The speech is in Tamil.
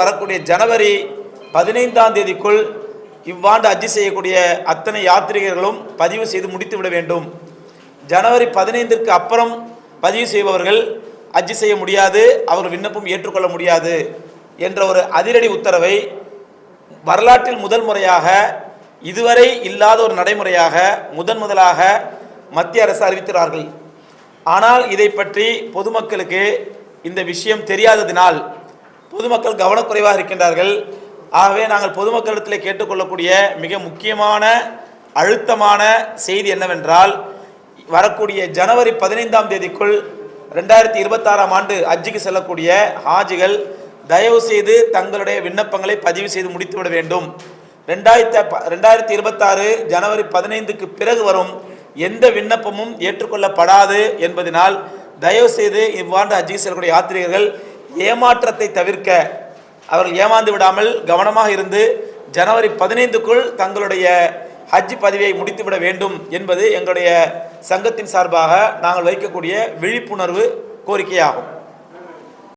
வரக்கூடிய ஜனவரி பதினைந்தாம் தேதிக்குள் இவ்வாண்டு அஜி செய்யக்கூடிய அத்தனை யாத்ரீகர்களும் பதிவு செய்து முடித்து விட வேண்டும். ஜனவரி பதினைந்திற்கு அப்புறம் பதிவு செய்பவர்கள் அஜி செய்ய முடியாது அவர்கள் விண்ணப்பம் ஏற்றுக்கொள்ள முடியாது என்ற ஒரு அதிரடி உத்தரவை வரலாற்றில் முதல் முறையாக இதுவரை இல்லாத ஒரு நடைமுறையாக முதன் முதலாக மத்திய அரசு அறிவிக்கிறார்கள் ஆனால் இதை பற்றி பொதுமக்களுக்கு இந்த விஷயம் தெரியாததினால் பொதுமக்கள் கவனக்குறைவாக இருக்கின்றார்கள். ஆகவே நாங்கள் பொதுமக்களிடத்தில் கேட்டுக்கொள்ளக்கூடிய மிக முக்கியமான அழுத்தமான செய்தி என்னவென்றால் வரக்கூடிய ஜனவரி பதினைந்தாம் தேதிக்குள் ரெண்டாயிரத்தி இருபத்தாறாம் ஆண்டு ஹஜ்ஜுக்கு செல்லக்கூடிய ஹாஜிகள் தயவு செய்து தங்களுடைய விண்ணப்பங்களை பதிவு செய்து முடித்துவிட வேண்டும். ரெண்டாயிரத்தி ரெண்டாயிரத்தி இருபத்தாறு ஜனவரி பதினைந்துக்கு பிறகு வரும் எந்த விண்ணப்பமும் ஏற்றுக்கொள்ளப்படாது என்பதனால் தயவு செய்து இவ்வாண்டு ஹஜ்ஜுக்கு செல்லக்கூடிய யாத்திரிகர்கள் ஏமாற்றத்தை தவிர்க்க அவர்கள் ஏமாந்து விடாமல் கவனமாக இருந்து ஜனவரி பதினைந்துக்குள் தங்களுடைய ஹஜ் பதிவை முடித்துவிட வேண்டும் என்பது எங்களுடைய சங்கத்தின் சார்பாக நாங்கள் வைக்கக்கூடிய விழிப்புணர்வு கோரிக்கையாகும்.